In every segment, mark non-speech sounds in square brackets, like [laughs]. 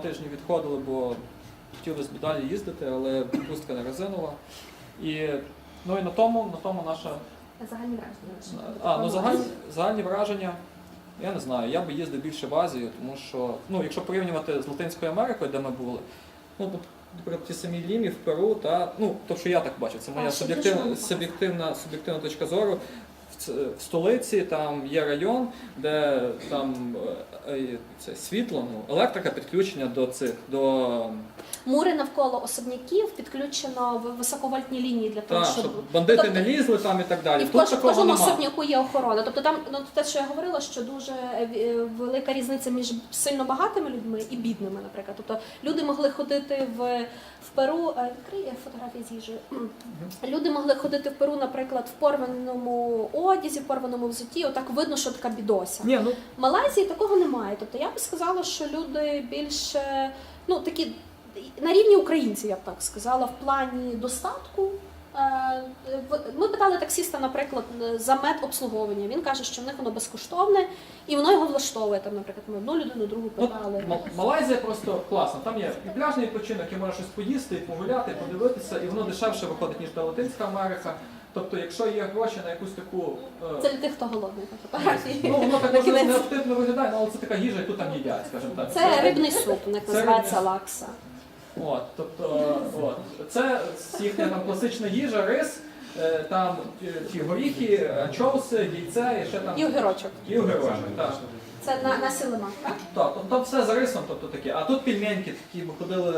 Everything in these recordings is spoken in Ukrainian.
тижні відходили, бо хотілося б далі їздити, але пустка не резинова. І, ну і на тому, на тому наша. Загальні враження. А, ну загальні, загальні враження. Я не знаю, я би їздив більше в Азію, тому що, ну, якщо порівнювати з Латинською Америкою, де ми були, ну, наприклад, ті самі Лімі в Перу, та, ну, то, що я так бачу, це моя суб'єктивна, суб'єктивна, суб'єктивна точка зору. В, столиці там є район, де там е, це світло, ну, електрика підключення до цих, до Мури навколо особняків підключено в високовольтні лінії для того, та, щоб бандити тобто- не лізли там і так далі. І в кожному нема. особняку є охорона. Тобто там ну те, що я говорила, що дуже е, е, велика різниця між сильно багатими людьми і бідними, наприклад. Тобто люди могли ходити в, в Перу, е, фотографії з їжею. Люди могли ходити в Перу, наприклад, в порваному одязі, в порваному взутті. Отак видно, що така бідося. Ні, ну В Малайзії такого немає. Тобто я би сказала, що люди більше ну такі на рівні українців, я б так сказала, в плані достатку. Е, Ми питали таксиста, наприклад, за медобслуговування. Він каже, що в них воно безкоштовне і воно його влаштовує. Там, наприклад, ми одну людину, другу Ну, питали. М- Малайзія просто класна. Там є і пляжний відпочинок, і можна щось поїсти, і погуляти, і подивитися, і воно дешевше виходить, ніж та Латинська Америка. Тобто, якщо є гроші на якусь таку. е, Це для тих, хто голодний на фотографії. Ну, воно так може виглядає, але це така їжа, яку там їдять, скажімо так. Це рибний суп, називається лакса. От, тобто, от. Це їхня там класична їжа, рис, е, там е, ті горіхи, анчоуси, яйце і ще там. І огірочок. І огірочок, так. Це на, на сілима. Так, тобто все за рисом, тобто таке. А тут пельменьки такі, ми ходили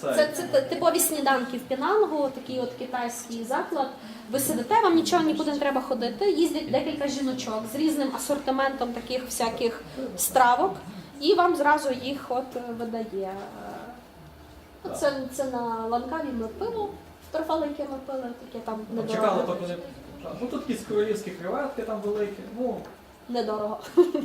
це. Це, це типові сніданки в Пінангу, такий от китайський заклад. Ви сидите, вам нічого нікуди не треба ходити. Їздять декілька жіночок з різним асортиментом таких всяких стравок, і вам зразу їх от е, видає. Е, ну, Це, це на ланкаві ми пиво, торфали, яке ми пили, таке там Ну, Чекали, недорого. поки. Ну тут якісь королівські креветки там великі, ну недорого.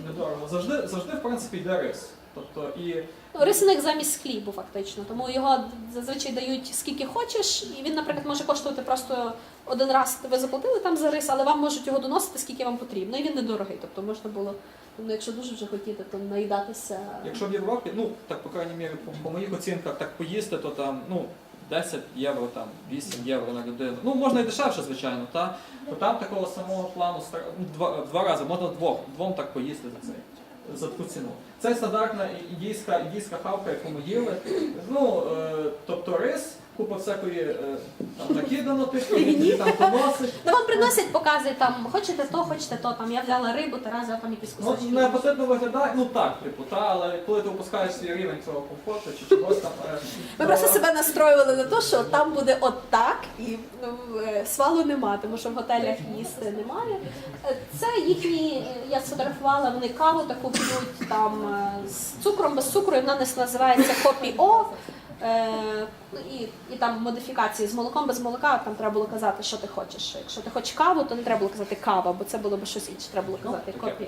недорого. Завжди, завжди, в принципі, йде рис. Тобто і Ну, Рисник замість хлібу, фактично. Тому його зазвичай дають скільки хочеш, і він, наприклад, може коштувати просто один раз ви заплатили там за рис, але вам можуть його доносити, скільки вам потрібно. І він недорогий. Тобто можна було, ну, якщо дуже вже хотіти, то наїдатися. якщо в Європі, ну так по крайній мірі, по, по моїх оцінках так поїсти, то там ну 10 євро, там 8 євро на людину. Ну можна і дешевше, звичайно, та то там такого самого плану ну, два, два рази, можна двох, двом так поїсти за цей. За таку ціну. Це стандартна індійська, індійська хавка, яку ми їли. Ну, е, тобто рис, купа всякої е, там накидано, типу, які там поносить. [laughs] Ну вам приносять, показують там, хочете то, хочете то. Там я взяла рибу, Тараса там якісь Ну, кусочки. не апетитно виглядає, ну так, типу, та, але коли ти опускаєш свій рівень цього комфорту чи чогось там. е, Ми то- просто себе настроювали на те, що там буде от так, і ну, е, свалу нема, тому що в готелях їсти немає. Е, Це їхні, е, я сфотографувала, вони каву таку п'ють там е, з цукром, без цукру, і вона нас називається копі-о. Е, ну, і, і там модифікації з молоком, без молока, там треба було казати, що ти хочеш. Якщо ти хочеш каву, то не треба було казати кава, бо це було б щось інше. Треба було казати Ну, таке.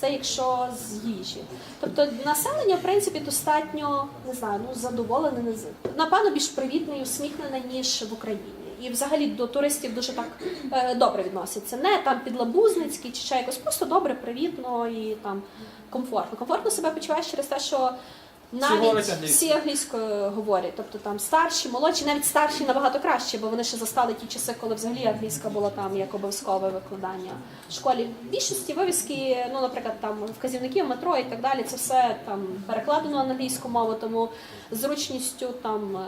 Це якщо з їжі. Тобто населення, в принципі, достатньо не знаю, ну задоволене, не напевно, більш привітне і усміхнене, ніж в Україні. І взагалі до туристів дуже так е, добре відносяться. Не там підлабузницькі чи ще якось, просто добре, привітно і там комфортно. Комфортно себе почуваєш через те, що навіть всі англійською говорять. Тобто там старші, молодші, навіть старші набагато краще, бо вони ще застали ті часи, коли взагалі англійська була там як обов'язкове викладання в школі. В більшості вивіски, ну, наприклад, там вказівників метро і так далі, це все там перекладено на англійську мову, тому зручністю там е,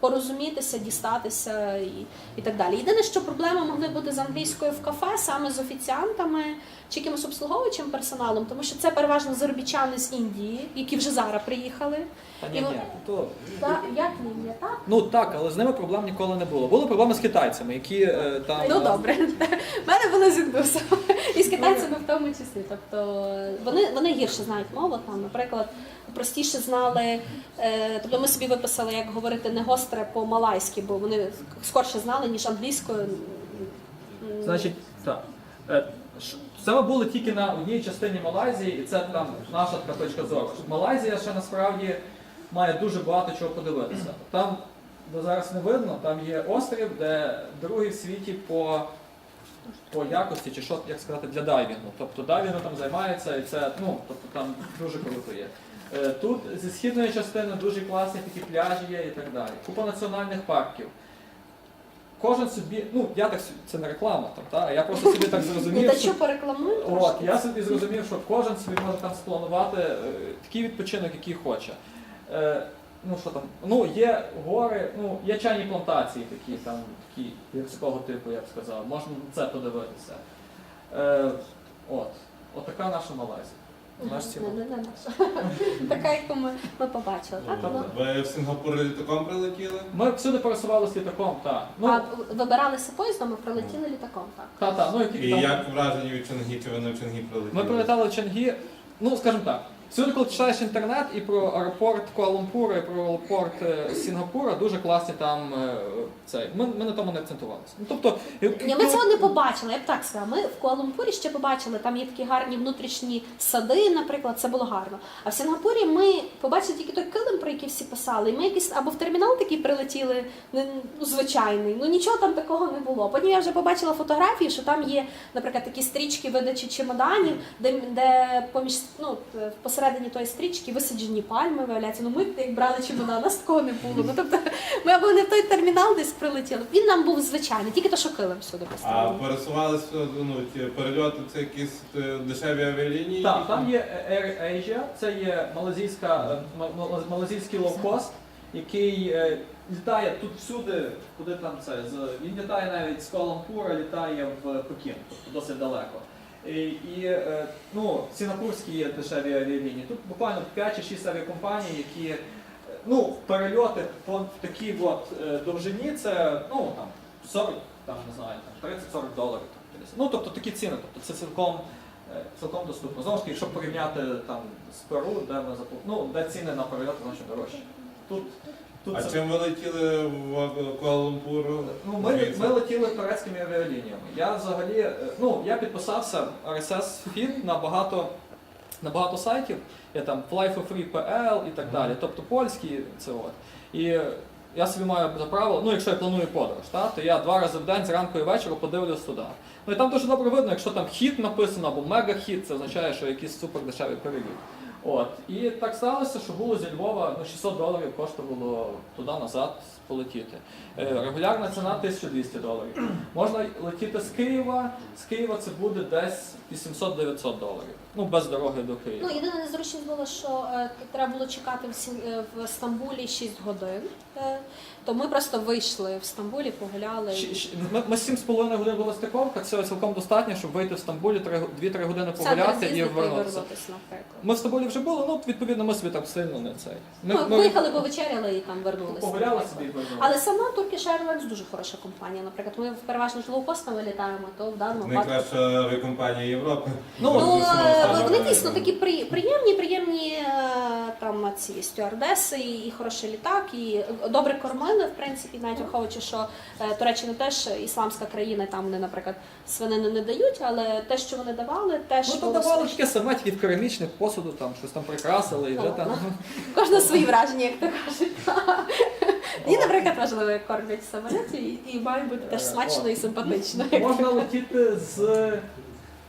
порозумітися, дістатися і, і так далі. Єдине, що проблеми могли бути з англійською в кафе, саме з офіціантами чи якимось обслуговуючим персоналом, тому що це переважно заробітчани з Індії, які вже зараз приїхали. Та ні, І ні, вони- то Та як ні, так? Ну так, але з ними проблем ніколи не було. Були проблеми з китайцями, які е, там. Ну добре. В мене були з індусами і з китайцями в тому числі. Тобто вони, вони гірше знають мову. Там, наприклад, простіше знали. Е, тобто ми собі виписали, як говорити не гостре по-малайськи, бо вони скорше знали, ніж англійською. Значить, так. Е, Це ми були тільки на одній частині Малайзії, і це там наша така точка зору. Малайзія ще насправді має дуже багато чого подивитися. Там, де зараз не видно, там є острів, де другий в світі по, по якості, чи що як сказати, для дайвінгу. Тобто дайвінгу там займається, і це ну, тобто там дуже круто є. Е, Тут зі східної частини дуже класні такі пляжі є і так далі. Купа національних парків. Кожен собі, ну я так це не реклама там, та? я просто собі так зрозумів. Ну, що-? От, я собі зрозумів, що кожен собі може там спланувати е, такий відпочинок, який хоче. Е, ну що там, ну є гори, ну є чайні плантації такі, там, такі гірського типу, я б сказав, можна на це подивитися. Е, от, от така наша Малайзія. Наш Не, не, не наша. [laughs] Така, яку ми, ми побачили. Так? Тобто, Ну, Ви в Сингапур літаком прилетіли? Ми всюди пересувалися літаком, так. Ну, А вибиралися поїздом, ми прилетіли літаком, так. та, та, ну, які І там... як враження від Чонгі, чи ви не в Чонгі прилетіли? Ми прилетали в Чангі, ну скажімо так. Всюди, коли читаєш інтернет і про аеропорт Куала-Лумпура, і про аеропорт е, Сінгапура, дуже класні там е, цей. Ми, ми на тому не акцентувалися. Ну тобто, Ні, ми цього не побачили, я б так сказала. Ми в Куала-Лумпурі ще побачили, там є такі гарні внутрішні сади, наприклад, це було гарно. А в Сінгапурі ми побачили тільки той килим, про який всі писали. І ми якийсь або в термінал такий прилетіли, ну, звичайний. Ну нічого там такого не було. Потім я вже побачила фотографії, що там є, наприклад, такі стрічки видачі чемоданів, де, де поміж ну, посередині тої стрічки висаджені пальми, виявляється. Ну ми як брали чемодан, у нас такого не було. Ну тобто ми або не в той термінал десь прилетіли. Він нам був звичайний, тільки то, що килим всюди А поставили. пересувалися, ну, ті перельоти це якісь е, дешеві авіалінії? Так, там є Air Asia, це є малазійська, е, ма- ма- малазійський лоукост, який е, літає тут всюди, куди там це. з- Він літає навіть з Куала-Лумпура, літає в Пекін, тобто досить далеко. І, і е, ну, сінгапурські є дешеві авіалінії. Тут буквально 5 чи 6 авіакомпаній, які е, ну, перельоти по такій от е, довжині, це ну, там, 40, там, не знаю, там, 30-40 доларів. Там, 50. ну, тобто такі ціни, тобто це цілком е, цілком доступно. Знову ж таки, якщо порівняти там з Перу, де ми ну, де ціни на перельоти значно дорожчі. Тут, тут А це... чим ви летіли в Куала-Лумпур? Ну, ми, ми летіли турецькими авіалініями. Я взагалі, е, ну, я підписався RSS Feed на багато, на багато сайтів. Я там flyforfree.pl і так далі, тобто польські, це от. І я собі маю за правило, ну якщо я планую подорож, та, то я два рази в день зранку і вечора подивлюсь туди. Ну і там дуже добре видно, якщо там хіт написано або мега-хіт, це означає, що якийсь супер дешевий переліт. От. І так сталося, що було зі Львова ну, 600 доларів коштувало туди-назад полетіти. Е, Регулярна ціна 1200 доларів. Можна летіти з Києва, з Києва це буде десь 800-900 доларів. Ну, без дороги до Києва. Ну, єдина незручність було, що е, треба було чекати в, Сін- е, в Стамбулі 6 годин. Е, то ми просто вийшли в Стамбулі, погуляли. Щ- щ- Ми, ми 7,5 годин була стиковка, цього цілком достатньо, щоб вийти в Стамбулі 2-3 години в центр погуляти і з'їздити повернутися. вернутися, наприклад. Ми в Стамбулі вже були, ну відповідно ми собі так сильно не цей. Ми, Ми, виїхали, повечеряли і там вернулися. погуляли собі і повернулися. Але сама Turkish Airlines дуже хороша компанія. Наприклад, ми переважно ж лоукостами літаємо, то в даному випадку. Найкраща авіакомпанія Європи. Ну, Ну, Дуже е, вони дійсно такі при- приємні, приємні е, там ці стюардеси, і, і хороший літак, і добре кормили, в принципі, навіть враховуючи, що е, Туреччина теж ісламська країна, там вони, наприклад, свинини не дають, але те, що вони давали, теж Ну, то давали смачно. таке саме, тільки в керамічних посуду, там щось там прикрасили і вже там. Кожне свої враження, як то кажуть. Мені, наприклад, важливо, як кормлять в самоліті, і, і має бути теж смачно і симпатично. Можна летіти з,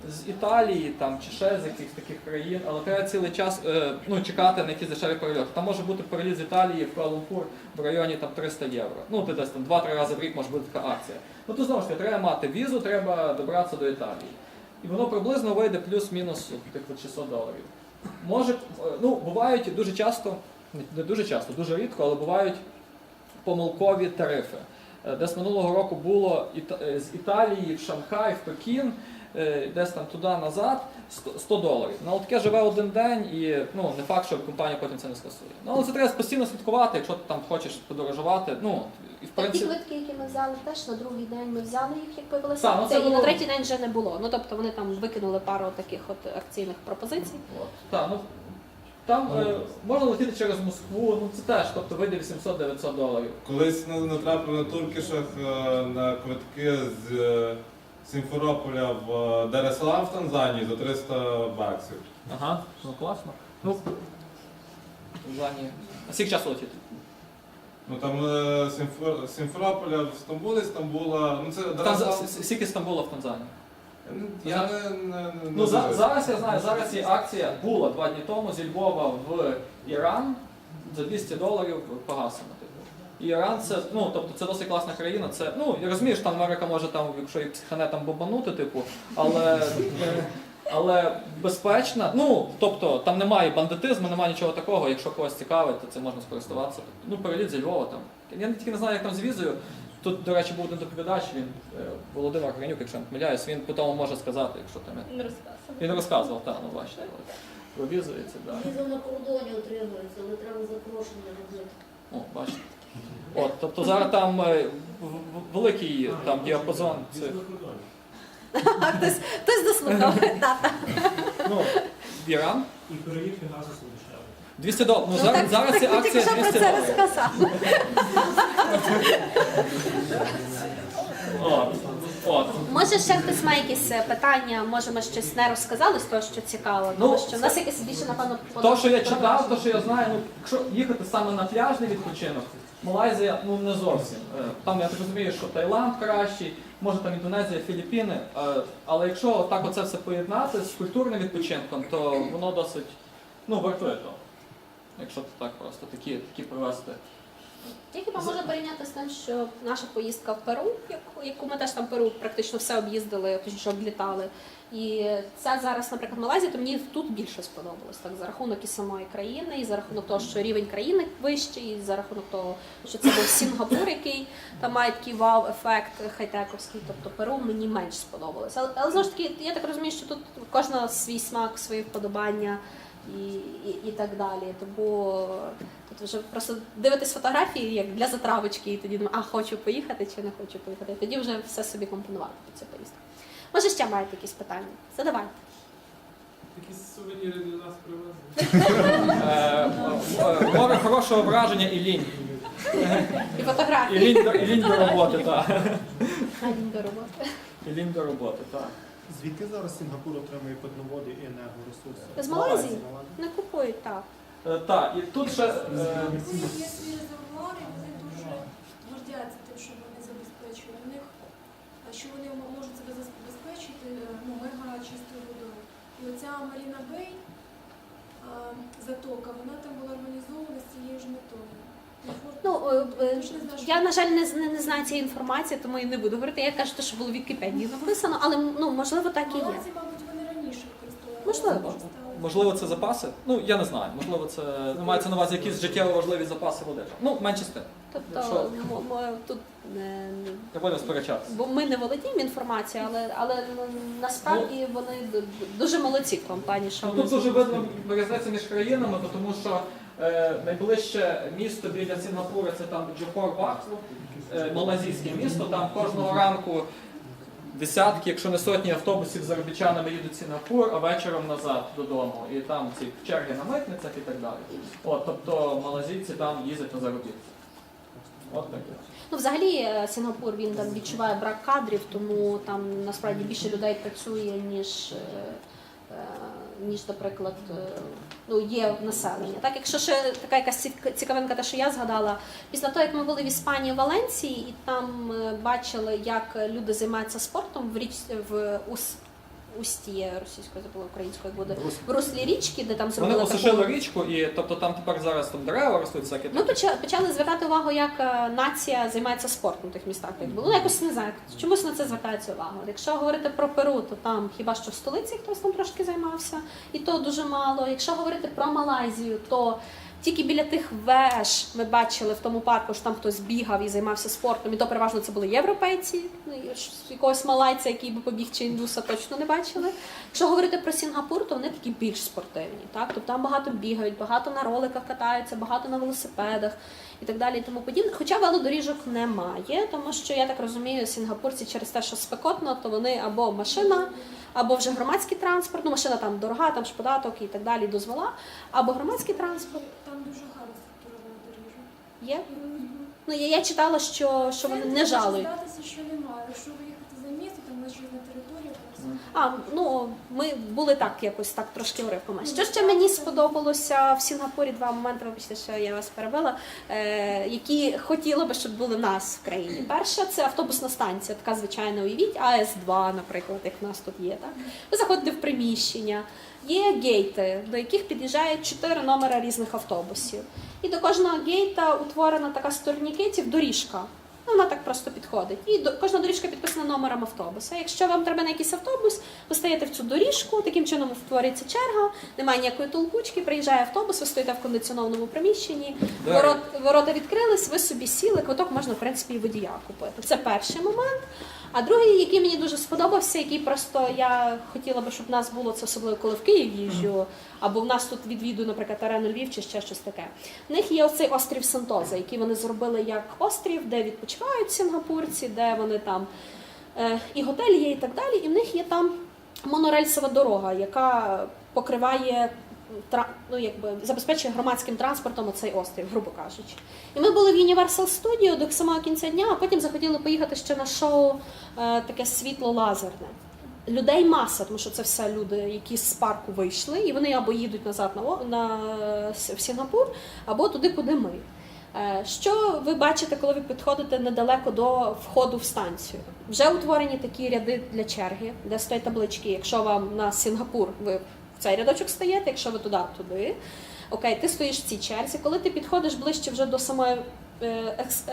з Італії там, чи ще з якихось таких країн, але треба цілий час е, ну, чекати на якісь дешеві перельоти. Там може бути переліт з Італії в Куала-Лумпур в районі там, 300 євро. Ну, ти десь там 2-3 рази в рік може бути така акція. Ну то знову ж таки, треба мати візу, треба добратися до Італії. І воно приблизно вийде плюс-мінус тих 600 доларів. Може, е, ну, бувають дуже часто, не дуже часто, дуже рідко, але бувають помилкові тарифи. Е, Десь минулого року було е, з Італії в Шанхай, в Пекін, десь там туди-назад 100 100 доларів. Ну, але таке живе один день і ну, не факт, що компанія потім це не скасує. Ну, але це треба постійно слідкувати, якщо ти там хочеш подорожувати. Ну, і в Ті принципі, квитки, які ми взяли, теж на другий день ми взяли їх, як появилася Так, ну, це і на третій день вже не було. Ну тобто вони там викинули пару таких от акційних пропозицій. От. Так, ну, там е, можна летіти через Москву, ну це теж, тобто вийде 800-900 доларів. Колись на- натрапив на туркішах е, на квитки з е, Сімферополя в е, в Танзанії за 300 баксів. Ага, ну класно. Ну, Танзанія. А скільки часу летіти? Ну там е, Сімфер- Сімферополя в Стамбулі, Стамбула. Ну це Танз... Дареслам. с- Скільки Стамбула в Танзанії? Я не, не, не Ну за, дуже- зараз я знаю, зараз є акція була два дні тому зі Львова в Іран за 200 доларів погасено. І Іран це, ну тобто це досить класна країна. Це ну я розумієш, там Америка може там, якщо і психане там бомбанути, типу, але. е, Але безпечна, ну тобто там немає бандитизму, немає нічого такого. Якщо когось цікавить, то це можна скористуватися. Ну, переліт зі Львова там. Я тільки не знаю, як там з візою. Тут, до речі, був один доповідач, він е, Володимир Гринюк, якщо я не помиляюсь, він потім може сказати, якщо там Не розказував. він розказував, так, ну бачите, про візу і це далі. Віза на кордоні отримується, але треба запрошення робити. О, бачите. От, тобто зараз там е, великий там діапазон цих. Хтось, хтось дослухав. [laughs] Ну, І перевірки газу дешеві. 200 доларів. Ну, Ну, зараз, так, зараз так, ця ти тільки акція що про 200 це доларів. розказав. [laughs] От. Може, ще хтось має якісь е, питання, може ми щось не розказали з того, що цікаво, Ну, тому що в нас якесь більше, напевно, То, що я читав, то, що я знаю, ну, якщо їхати саме на пляжний відпочинок, Малайзія ну не зовсім. Е, Там я так розумію, що Таїланд кращий, може там Індонезія, Філіппіни. Е, Але якщо так оце все поєднати з культурним відпочинком, то воно досить ну, вартує того. Якщо так просто такі, такі провести. Я хіба можу порівняти з тим, що наша поїздка в Перу, яку, яку ми теж там Перу практично все об'їздили, точніше облітали. І це зараз, наприклад, Малайзія, то мені тут більше сподобалось. Так, за рахунок і самої країни, і за рахунок того, що рівень країни вищий, і за рахунок того, що це був Сінгапур, який там має такий вау-ефект хай-тековський, тобто Перу мені менш сподобалось. Але, але знову ж таки, я так розумію, що тут кожна свій смак, свої вподобання і, і, і так далі. Тому вже просто дивитись фотографії як для затравочки, і тоді думаю, а хочу поїхати чи не хочу поїхати. І тоді вже все собі компонувати під цю поїздку. Може, ще маєте якісь питання? Задавайте. Якісь сувеніри для нас привезли. [laughs] Е, Море хорошого враження і лінь. І фотографії. лінь до, і лінь до роботи, так. А, він до роботи. І лінь до роботи, так. Звідки зараз Сінгапур отримує питноводи і енергоресурси? З Малайзії? Не купують так. Е, Так, і тут ще. е, Вони є свої резервуари, вони дуже гордяться тим, що вони забезпечують. У них, що вони можуть себе забезпечити ну, мега чистою водою. І оця Маріна Бей, а, затока, вона там була організована з цією ж метою. Ну, е, е, знаєш, я, на жаль, не, з- не, не знаю цієї інформації, тому і не буду говорити. Я кажу, те, що було в Вікіпедії написано, але ну, можливо, так і є. Малайці, мабуть, вони раніше використовували. Можливо. Можливо, це запаси? Ну, я не знаю. Можливо, це ну, мається на увазі якісь життєво важливі запаси води. Ну, менше з тим. Тобто Якщо- м- м- тут не, будемо сперечатися. бо ми не володіємо інформацією, але, але ну, насправді вони д- д- дуже молодці в компанії, що Ну, вони тут дуже видно різниця між країнами, бо тому що е, найближче місто біля Сінгапура це там Джохор Бах, е, малазійське місто. Там кожного ранку десятки, якщо не сотні автобусів з заробітчанами їдуть в Сінгапур, а вечором назад додому. І там ці черги на митницях і так далі. От, тобто малазійці там їздять на заробітки. От таке. Ну, взагалі, е, Сінгапур він там відчуває брак кадрів, тому там насправді більше людей працює, ніж, е, ніж наприклад, е, ну, є населення. Так, якщо ще така якась цік- цікавинка, те, що я згадала, після того, як ми були в Іспанії, в Валенції, і там е, бачили, як люди займаються спортом в річ в ус. Усті російською забула українською буде в руслі річки, де там Вони зробили осушили таку- річку, і тобто там тепер зараз там дерева ростуть, всякі ми почали, почали звертати увагу, як е, нація займається спортом в тих містах. Як було. Ну, якось не знаю, чомусь на це звертається увага. Якщо говорити про Перу, то там хіба що в столиці хтось там трошки займався, і то дуже мало. Якщо говорити про Малайзію, то тільки біля тих веж ми бачили в тому парку, що там хтось бігав і займався спортом, і то переважно це були європейці, ну, якогось малайця, який би побіг чи індуса, точно не бачили. Якщо говорити про Сінгапур, то вони такі більш спортивні. Так? Тобто там багато бігають, багато на роликах катаються, багато на велосипедах і так далі. І тому подібне. Хоча велодоріжок немає, тому що я так розумію, сінгапурці через те, що спекотно, то вони або машина, або вже громадський транспорт. Ну, машина там дорога, там ж податок і так далі, дозвола, або громадський транспорт дуже гарна структура велодоріжок. є. Ну, я, я читала, що, що вони не жалують. Здатися, що немає. Якщо виїхати за місто, там величезна територія. там все. А, ну ми були так якось так трошки уривками. Що ще мені сподобалося в Сінгапурі два моменти, вибачте, що я вас перебила, е, які хотіла би, щоб були в нас в країні. Перша це автобусна станція, така звичайна, уявіть, АС-2, наприклад, як в нас тут є. Так? Ви заходите в приміщення, є гейти, до яких під'їжджають чотири номера різних автобусів. І до кожного гейта утворена така з турнікетів доріжка. Ну, Вона так просто підходить. І до, кожна доріжка підписана номером автобуса. Якщо вам треба на якийсь автобус, ви стаєте в цю доріжку, таким чином створюється черга, немає ніякої толкучки, приїжджає автобус, ви стоїте в кондиціонованому приміщенні, Двері. ворот, ворота відкрились, ви собі сіли, квиток можна, в принципі, і водія купити. Це перший момент. А другий, який мені дуже сподобався, який просто я хотіла би, щоб в нас було це особливо, коли в Київ їжджу, або в нас тут відвідую, наприклад, арену Львів чи ще щось таке. В них є оцей острів Сантоза, який вони зробили як острів, де відпочивають сінгапурці, де вони там е, і готель є, і так далі. І в них є там монорельсова дорога, яка покриває ну, якби забезпечує громадським транспортом оцей острів, грубо кажучи. І ми були в Universal Studio до самого кінця дня, а потім захотіли поїхати ще на шоу е, таке світло лазерне. Людей маса, тому що це все люди, які з парку вийшли, і вони або їдуть назад на, на в Сінгапур, або туди, куди ми. Е, Що ви бачите, коли ви підходите недалеко до входу в станцію? Вже утворені такі ряди для черги, де стоять таблички. Якщо вам на Сінгапур ви в цей рядочок стаєте, якщо ви туди, туди. Окей, ти стоїш в цій черзі. Коли ти підходиш ближче вже до самої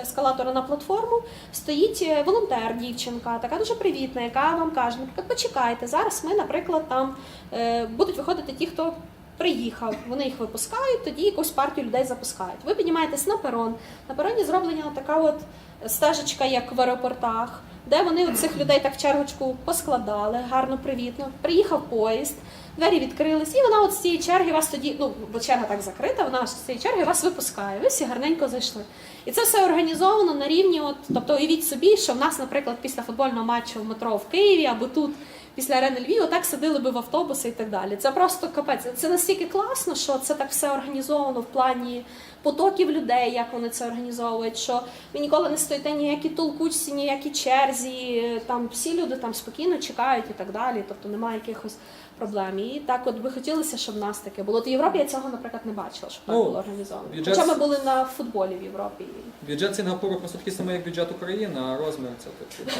ескалатора на платформу, стоїть е, волонтер, дівчинка, така дуже привітна, яка вам каже, наприклад, почекайте, зараз ми, наприклад, там е, будуть виходити ті, хто приїхав, вони їх випускають, тоді якусь партію людей запускають. Ви піднімаєтесь на перон. На пероні зроблена така от стежечка, як в аеропортах, де вони цих людей так в чергочку поскладали, гарно, привітно. Приїхав поїзд, двері відкрились, і вона от з цієї черги вас тоді, ну бо черга так закрита, вона з цієї черги вас випускає. Ви всі гарненько зайшли. І це все організовано на рівні, от, тобто уявіть собі, що в нас, наприклад, після футбольного матчу в метро в Києві або тут. Після арени Львів отак сиділи би в автобуси і так далі. Це просто капець. Це настільки класно, що це так все організовано в плані потоків людей, як вони це організовують. Що ви ніколи не стоїте ніякі толкучці, ніякі черзі. Там всі люди там спокійно чекають і так далі. Тобто немає якихось проблем. І так, от би хотілося, щоб в нас таке було. От в Європі я цього, наприклад, не бачила, щоб так Ну, було організовано. бюджет- Хоча ми були на футболі в Європі. Бюджет Сінгапуру просто такий самий, як бюджет України, а розмір це такий.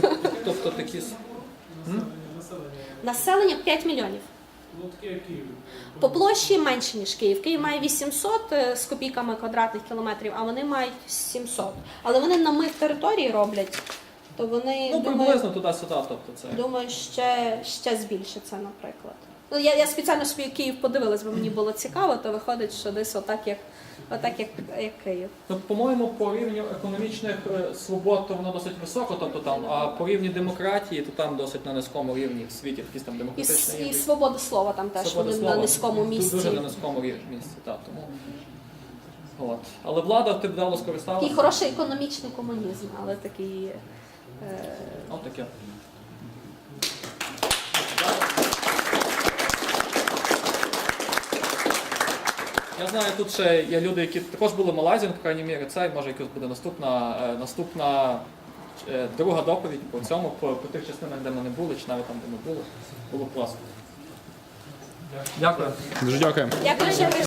там. [laughs] Тобто такі. с- Населення 5 мільйонів. Ну, таке як Київ. По площі менше, ніж Київ. Київ має 800 е, з копійками квадратних кілометрів, а вони мають 700. Але вони на мив території роблять, то вони Ну, думаю, приблизно туди-сюди, тобто це. думаю, ще, ще збільшиться, наприклад. Ну, я, я спеціально собі Київ подивилась, бо мені [clears throat] було цікаво, то виходить, що десь отак, як, отак, як, як Київ. Ну, по-моєму, по рівню економічних е, свобод то воно досить високо, тобто там, а по рівні демократії, то там досить на низькому рівні в світі, якісь там І, демократичні і рівні. свобода слова там теж Свобода вони слова. на низькому Тут місці. Дуже на низькому рівні місці, так. Тому... От. Але влада ти вдало скористалася. Такий хороший економічний комунізм, але такий. Е, От таке. Я знаю, тут ще є люди, які також були в Малайзії, ну, по крайній мірі, це може якось буде наступна, е, наступна е, друга доповідь по цьому, по, по тих частинах, де ми не були, чи навіть там, де ми були. Було класно. Дякую. Дуже дякую. Дякую, що ви